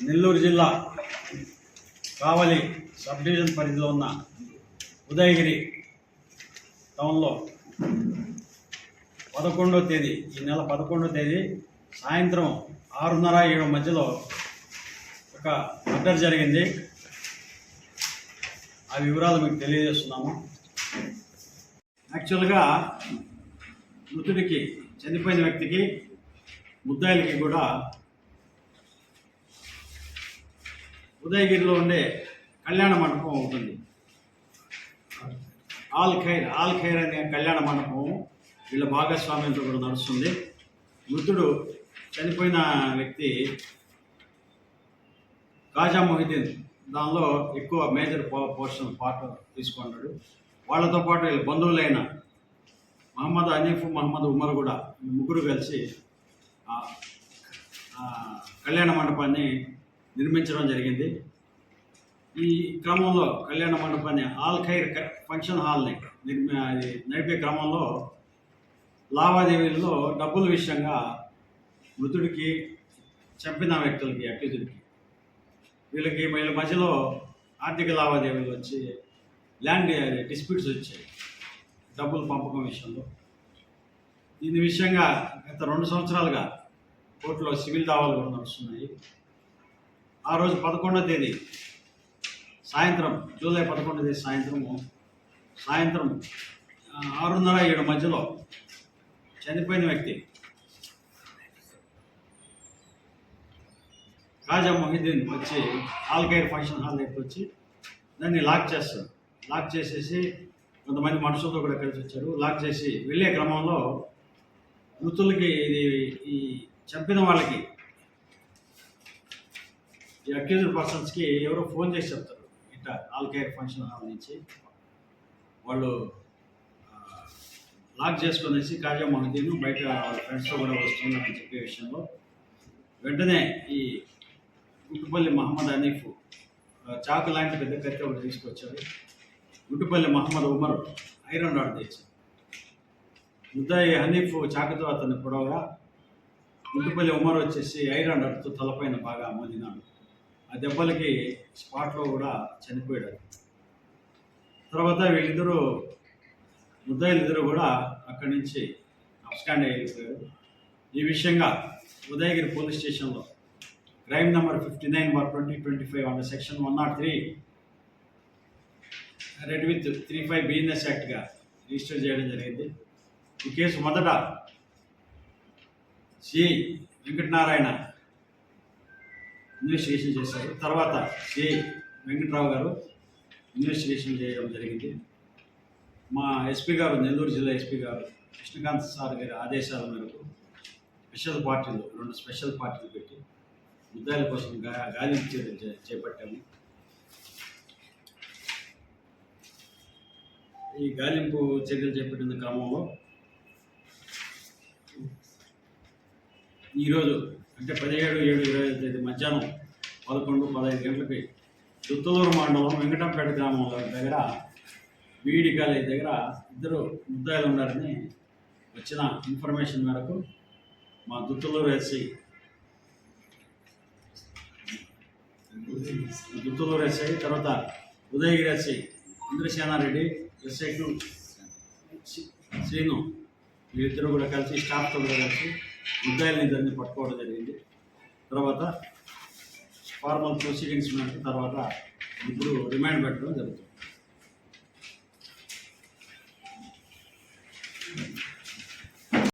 నెల్లూరు జిల్లా కావలి sub division పరిధిలో ఉన్న ఉదయగిరి టౌన్లో పదకొండో తేదీ ఈ నెల పదకొండో తేదీ సాయంత్రం ఆరున్నర ఏడు మధ్యలో ఒక మర్డర్ జరిగింది. ఆ వివరాలు మీకు తెలియజేస్తున్నాము. యాక్చువల్గా మృతుడికి చనిపోయిన వ్యక్తికి ముద్దాయిలకి కూడా ఉదయగిరిలో ఉండే కళ్యాణ మండపం ఉంటుంది. ఆల్ ఖైర్ ఆల్ ఖైర్ అనే కళ్యాణ మండపం వీళ్ళ భాగస్వామ్యంతో కూడా నడుస్తుంది. మృతుడు చనిపోయిన వ్యక్తి కాజా మొహిద్దీన్. దానిలో ఎక్కువ మేజర్ పోర్షన్ పార్ట్ తీసుకున్నాడు. వాళ్ళతో పాటు వీళ్ళ బంధువులైన మహమ్మద్ అనీఫ్ మహమ్మద్ ఉమర్ కూడా ముగ్గురు కలిసి కళ్యాణ మండపాన్ని నిర్మించడం జరిగింది. ఈ క్రమంలో కళ్యాణ మండపాన్ని ఆల్ ఖైర్ ఫంక్షన్ హాల్ని నిర్మి నడిపే క్రమంలో లావాదేవీల్లో డబ్బుల విషయంగా మృతుడికి చంపిన వ్యక్తులకి అక్యూజుడికి వీళ్ళకి వీళ్ళ మధ్యలో ఆర్థిక లావాదేవీలు వచ్చి ల్యాండ్ డిస్ప్యూట్స్ వచ్చాయి డబ్బులు పంపకం విషయంలో. దీని విషయంగా గత రెండు సంవత్సరాలుగా కోర్టులో సివిల్ దావాలు కూడా నడుస్తున్నాయి. ఆ రోజు పదకొండవ తేదీ. సాయంత్రం జూలై పదకొండవ తేదీ సాయంత్రము సాయంత్రం ఆరున్నర ఏడు మధ్యలో చనిపోయిన వ్యక్తి కాజా మొహిద్దీన్ వచ్చి ఆల్గైర్ ఫంక్షన్ హాల్ దగ్గరికి వచ్చి దాన్ని లాక్ చేస్తారు లాక్ చేసేసి కొంతమంది మనుషులతో కూడా కలిసి వచ్చారు. లాక్ చేసి వెళ్ళే క్రమంలో మృతులకి ఇది ఈ చంపిన వాళ్ళకి ఈ అక్యూజ్డ్ పర్సన్స్కి ఎవరో ఫోన్ చేసి చెప్తారు. ఇట్లా ఆల్కేర్ ఫంక్షన్ హాల్ నుంచి వాళ్ళు లాక్ చేసుకునేసి కాజా మహదీన్ బయట వాళ్ళ ఫ్రెండ్స్తో కూడా వస్తున్నారని చెప్పే విషయంలో వెంటనే ఈ గుట్టుపల్లి మహమ్మద్ హనీఫ్ చాకు లాంటి పెద్ద కత్తి ఒకటి తీసుకొచ్చారు. గుట్టుపల్లి మహమ్మద్ ఉమర్ ఐరన్ రాడ్ తెచ్చారు ముద్దాయి హనీఫ్ చాకుతో అతన్ని పొడవగా గుట్టుపల్లి ఉమర్ వచ్చేసి ఐరన్ రాడ్తో తలపైన బాగా మోదినాడు ఆ దెబ్బలకి స్పాట్లో కూడా చనిపోయాడు. తర్వాత వీళ్ళిద్దరూ ముద్దాయిలు ఇద్దరు కూడా అక్కడి నుంచి అప్స్టాండ్ అయిపోయారు ఈ విషయంగా ఉదయగిరి పోలీస్ స్టేషన్లో crime number fifty nine bar twenty twenty five under section one not three red with three five business యాక్ట్గా register చేయడం జరిగింది. ఈ కేసు మొదట సి వెంకటనారాయణ ఇన్వెస్టిగేషన్ చేశారు. తర్వాత ఏ వెంకట్రావు గారు ఇన్వెస్టిగేషన్ చేయడం జరిగింది. మా ఎస్పీ గారు నెల్లూరు జిల్లా ఎస్పీ గారు కృష్ణకాంత్ సార్ గారి ఆదేశాల మేరకు స్పెషల్ పార్టీలు రెండు స్పెషల్ పార్టీలు పెట్టి ముద్దాయిల కోసం గాలి చర్యలు చే- చేపట్టాము. ఈ గాలింపు చర్యలు చేపట్టిన క్రమంలో ఈరోజు అంటే పదిహేడు ఏడు ఇరవై ఐదు తేదీ మధ్యాహ్నం పదకొండు పదహైదు గంటలకి దుత్తలూరు మండలం వెంకటంపేట గ్రామంలో దగ్గర బీఈడి కాలేజ్ దగ్గర ఇద్దరు ముద్దాయిలు ఉన్నారని వచ్చిన ఇన్ఫర్మేషన్ మేరకు మా దుత్తలూరు ఎస్ఐ దుత్తలూరు ఎస్ఐ తర్వాత ఉదయగిరి ఎస్ఐ ఇంద్రసేనారెడ్డి ఎస్ఐ శ్రీను వీరిద్దరు కూడా కలిసి స్టాఫ్తో కూడా కలిసి ముద్దాయిలని ఇద్దరిని పట్టుకోవడం జరిగింది. తర్వాత ఫార్మల్ ప్రొసీడింగ్స్ ఉన్నట్టు తర్వాత ఇప్పుడు రిమాండ్ పెట్టడం జరుగుతుంది.